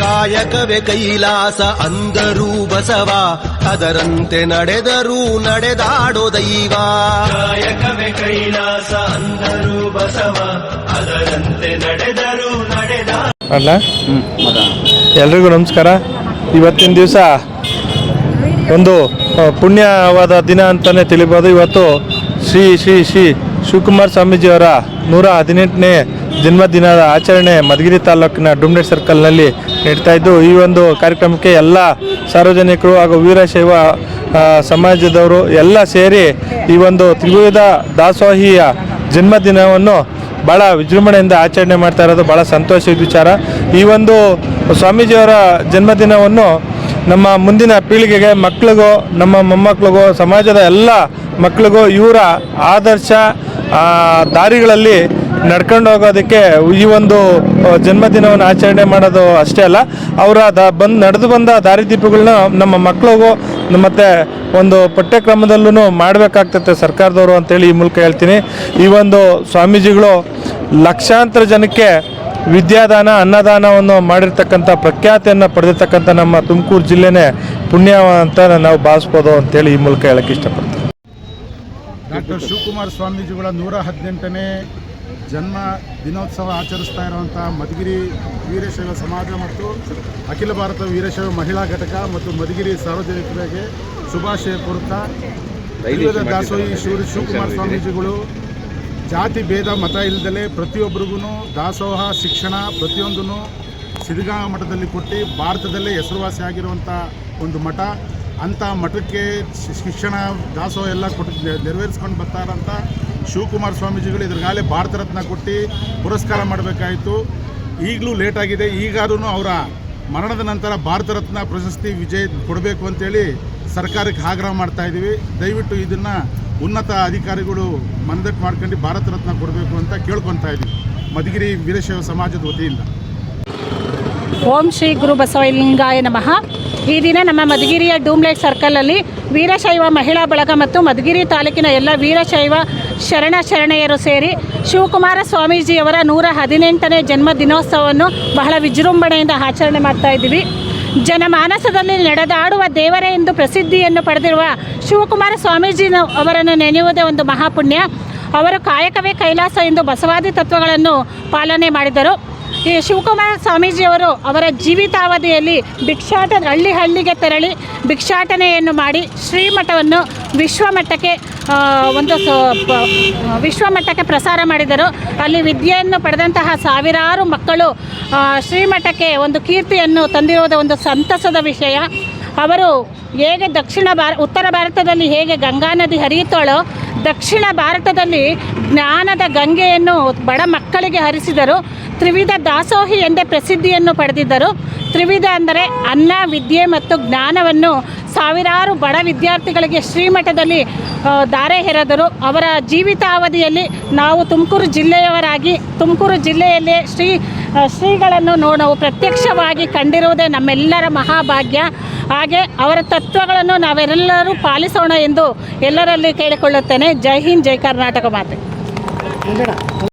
ಕಾಯಕವೇ ಕೈಲಾಸ ಅಂದರೂ ಬಸವ ಅದರಂತೆ ನಡೆದರೂ ನಡೆದಾಡೋ ದೈವ. ಕಾಯಕವೇ ಕೈಲಾಸ ಅಂದರೂ ಬಸವ ಅದರಂತೆ ನಡೆದರೂ ನಡೆದ ಅಲ್ಲ? ಎಲ್ರಿಗೂ ನಮಸ್ಕಾರ. ಇವತ್ತಿನ ದಿವಸ ಒಂದು ಪುಣ್ಯವಾದ ದಿನ ಅಂತಲೇ ತಿಳಿಬೋದು. ಇವತ್ತು ಶ್ರೀ ಶ್ರೀ ಶ್ರೀ ಶಿವಕುಮಾರ ಸ್ವಾಮೀಜಿಯವರ ನೂರ ಹದಿನೆಂಟನೇ ಜನ್ಮದಿನದ ಆಚರಣೆ ಮಧುಗಿರಿ ತಾಲೂಕಿನ ಡುಮ್ನೆಟ್ ಸರ್ಕಲ್ನಲ್ಲಿ ನಡೀತಾ ಇದ್ದು, ಈ ಒಂದು ಕಾರ್ಯಕ್ರಮಕ್ಕೆ ಎಲ್ಲ ಸಾರ್ವಜನಿಕರು ಹಾಗೂ ವೀರಶೈವ ಸಮಾಜದವರು ಎಲ್ಲ ಸೇರಿ ಈ ಒಂದು ತ್ರಿವಿಧ ದಾಸೋಹಿಯ ಜನ್ಮದಿನವನ್ನು ಭಾಳ ವಿಜೃಂಭಣೆಯಿಂದ ಆಚರಣೆ ಮಾಡ್ತಾ ಇರೋದು ಭಾಳ ಸಂತೋಷದ ವಿಚಾರ. ಈ ಒಂದು ಸ್ವಾಮೀಜಿಯವರ ಜನ್ಮದಿನವನ್ನು ನಮ್ಮ ಮುಂದಿನ ಪೀಳಿಗೆಗೆ ಮಕ್ಕಳಿಗೂ ನಮ್ಮ ಮೊಮ್ಮಕ್ಕಳಿಗೂ ಸಮಾಜದ ಎಲ್ಲ ಮಕ್ಕಳಿಗೂ ಇವರ ಆದರ್ಶ ದಾರಿಗಳಲ್ಲಿ ನಡ್ಕೊಂಡು ಹೋಗೋದಕ್ಕೆ ಈ ಒಂದು ಜನ್ಮದಿನವನ್ನು ಆಚರಣೆ ಮಾಡೋದು ಅಷ್ಟೇ ಅಲ್ಲ, ಅವರ ದ, ಬಂದು, ನಡೆದು ಬಂದ ದಾರಿದೀಪಗಳನ್ನ ನಮ್ಮ ಮಕ್ಕಳಿಗೂ ಮತ್ತು ಒಂದು ಪಠ್ಯಕ್ರಮದಲ್ಲೂ ಮಾಡಬೇಕಾಗ್ತದೆ ಸರ್ಕಾರದವರು ಅಂತೇಳಿ ಈ ಮೂಲಕ ಹೇಳ್ತೀನಿ. ಈ ಒಂದು ಸ್ವಾಮೀಜಿಗಳು ಲಕ್ಷಾಂತರ ಜನಕ್ಕೆ ವಿದ್ಯಾದಾನ, ಅನ್ನದಾನವನ್ನು ಮಾಡಿರ್ತಕ್ಕಂಥ ಪ್ರಖ್ಯಾತಿಯನ್ನು ಪಡೆದಿರ್ತಕ್ಕಂಥ ನಮ್ಮ ತುಮಕೂರು ಜಿಲ್ಲೆನೇ ಪುಣ್ಯ ಅಂತ ನಾವು ಭಾವಿಸ್ಬೋದು ಅಂತೇಳಿ ಈ ಮೂಲಕ ಹೇಳಕ್ಕೆ ಇಷ್ಟಪಡ್ತೀನಿ. ಡಾಕ್ಟರ್ ಶಿವಕುಮಾರ್ ಸ್ವಾಮೀಜಿಗಳ ನೂರ ಹದಿನೆಂಟನೇ ಜನ್ಮ ದಿನೋತ್ಸವ ಆಚರಿಸ್ತಾ ಇರುವಂಥ ಮಧುಗಿರಿ ವೀರಶೈವ ಸಮಾಜ ಮತ್ತು ಅಖಿಲ ಭಾರತ ವೀರಶೈವ ಮಹಿಳಾ ಘಟಕ ಮತ್ತು ಮಧುಗಿರಿ ಸಾರ್ವಜನಿಕರಿಗೆ ಶುಭಾಶಯ ಕೋರುತ್ತಾ ದೈವದ ದಾಸೋಹಿ ಶಿವ ಶಿವಕುಮಾರ ಸ್ವಾಮೀಜಿಗಳು ಜಾತಿ ಭೇದ ಮತ ಇಲ್ಲದಲೇ ಪ್ರತಿಯೊಬ್ಬರಿಗೂ ದಾಸೋಹ ಶಿಕ್ಷಣ ಪ್ರತಿಯೊಂದನ್ನು ಸಿದ್ಧಗಂಗಾ ಮಠದಲ್ಲಿ ಕೊಟ್ಟು ಭಾರತದಲ್ಲೇ ಹೆಸರುವಾಸಿಯಾಗಿರುವಂಥ ಒಂದು ಮಠ. ಅಂಥ ಮಠಕ್ಕೆ ಶಿಕ್ಷಣ ದಾಸೋಹ ಎಲ್ಲ ಕೊಟ್ಟು ನೆರವೇರಿಸ್ಕೊಂಡು ಬರ್ತಾರಂಥ ಶಿವಕುಮಾರ ಸ್ವಾಮೀಜಿಗಳು ಇದ್ರಗಾಲೇ ಭಾರತ ರತ್ನ ಕೊಟ್ಟು ಪುರಸ್ಕಾರ ಮಾಡಬೇಕಾಯಿತು. ಈಗಲೂ ಲೇಟಾಗಿದೆ ಈಗಾದ್ರೂ ಅವರ ಮರಣದ ನಂತರ ಭಾರತ ರತ್ನ ಪ್ರಶಸ್ತಿ ವಿಜಯ್ ಕೊಡಬೇಕು ಅಂತೇಳಿ ಸರ್ಕಾರಕ್ಕೆ ಆಗ್ರಹ ಮಾಡ್ತಾ ಇದ್ದೀವಿ. ದಯವಿಟ್ಟು ಇದನ್ನು ಉನ್ನತ ಅಧಿಕಾರಿಗಳು ಮನದಟ್ಟು ಮಾಡ್ಕೊಂಡು ಭಾರತ ರತ್ನ ಕೊಡಬೇಕು ಅಂತ ಕೇಳ್ಕೊತಾ ಇದ್ದೀವಿ. ಮಧುಗಿರಿ ವೀರಶೈವ ಸಮಾಜದ ವತಿಯಿಂದ. ಓಂ ಶ್ರೀ ಗುರು ಬಸವಲಿಂಗಾಯ ನಮಃ. ಈ ದಿನ ನಮ್ಮ ಮಧುಗಿರಿಯ ಡೂಮ್ಲೈಟ್ ಸರ್ಕಲಲ್ಲಿ ವೀರಶೈವ ಮಹಿಳಾ ಬಳಗ ಮತ್ತು ಮಧುಗಿರಿ ತಾಲೂಕಿನ ಎಲ್ಲ ವೀರಶೈವ ಶರಣ ಶರಣೆಯರು ಸೇರಿ ಶಿವಕುಮಾರ ಸ್ವಾಮೀಜಿಯವರ ನೂರ ಹದಿನೆಂಟನೇ ಜನ್ಮ ದಿನೋತ್ಸವವನ್ನು ಬಹಳ ವಿಜೃಂಭಣೆಯಿಂದ ಆಚರಣೆ ಮಾಡ್ತಾ ಇದ್ದೀವಿ. ಜನಮಾನಸದಲ್ಲಿ ನಡೆದಾಡುವ ದೇವರೇ ಎಂದು ಪ್ರಸಿದ್ಧಿಯನ್ನು ಪಡೆದಿರುವ ಶಿವಕುಮಾರ ಸ್ವಾಮೀಜಿ ಅವರನ್ನು ನೆನೆಯುವುದೇ ಒಂದು ಮಹಾಪುಣ್ಯ. ಅವರು ಕಾಯಕವೇ ಕೈಲಾಸ ಎಂದು ಬಸವಾದಿ ತತ್ವಗಳನ್ನು ಪಾಲನೆ ಮಾಡಿದರು. ಈ ಶಿವಕುಮಾರ ಸ್ವಾಮೀಜಿಯವರು ಅವರ ಜೀವಿತಾವಧಿಯಲ್ಲಿ ಭಿಕ್ಷಾಟ ಹಳ್ಳಿ ಹಳ್ಳಿಗೆ ತೆರಳಿ ಭಿಕ್ಷಾಟನೆಯನ್ನು ಮಾಡಿ ಶ್ರೀಮಠವನ್ನು ವಿಶ್ವಮಟ್ಟಕ್ಕೆ ಒಂದು ವಿಶ್ವಮಟ್ಟಕ್ಕೆ ಪ್ರಸಾರ ಮಾಡಿದರು. ಅಲ್ಲಿ ವಿದ್ಯೆಯನ್ನು ಪಡೆದಂತಹ ಸಾವಿರಾರು ಮಕ್ಕಳು ಶ್ರೀಮಠಕ್ಕೆ ಒಂದು ಕೀರ್ತಿಯನ್ನು ತಂದಿರುವುದು ಒಂದು ಸಂತಸದ ವಿಷಯ. ಅವರು ಹೇಗೆ ದಕ್ಷಿಣ ಭಾರ, ಉತ್ತರ ಭಾರತದಲ್ಲಿ ಹೇಗೆ ಗಂಗಾ ನದಿ ಹರಿಯುತ್ತಾಳೋ, ದಕ್ಷಿಣ ಭಾರತದಲ್ಲಿ ಜ್ಞಾನದ ಗಂಗೆಯನ್ನು ಬಡ ಮಕ್ಕಳಿಗೆ ಹರಿಸಿದರು. ತ್ರಿವಿಧ ದಾಸೋಹಿ ಎಂದೇ ಪ್ರಸಿದ್ಧಿಯನ್ನು ಪಡೆದಿದ್ದರು. ತ್ರಿವಿಧ ಅಂದರೆ ಅನ್ನ, ವಿದ್ಯೆ ಮತ್ತು ಜ್ಞಾನವನ್ನು ಸಾವಿರಾರು ಬಡ ವಿದ್ಯಾರ್ಥಿಗಳಿಗೆ ಶ್ರೀಮಠದಲ್ಲಿ ಧಾರೆ ದಾರೆ ಎರೆದರು ಅವರ ಜೀವಿತಾವಧಿಯಲ್ಲಿ ನಾವು ತುಮಕೂರು ಜಿಲ್ಲೆಯವರಾಗಿ, ತುಮಕೂರು ಜಿಲ್ಲೆಯಲ್ಲಿ ಶ್ರೀ ಶ್ರೀಗಳನ್ನು ನೋ, ನಾವು ಪ್ರತ್ಯಕ್ಷವಾಗಿ ಕಂಡಿರುವುದೇ ನಮ್ಮೆಲ್ಲರ ಮಹಾಭಾಗ್ಯ. ಹಾಗೆ ಅವರ ತತ್ವಗಳನ್ನು ನಾವೆಲ್ಲರೂ ಪಾಲಿಸೋಣ ಎಂದು ಎಲ್ಲರಲ್ಲಿ ಕೇಳಿಕೊಳ್ಳುತ್ತೇನೆ. ಜೈ ಹಿಂದ್, ಜೈ ಕರ್ನಾಟಕ ಮಾತೆ.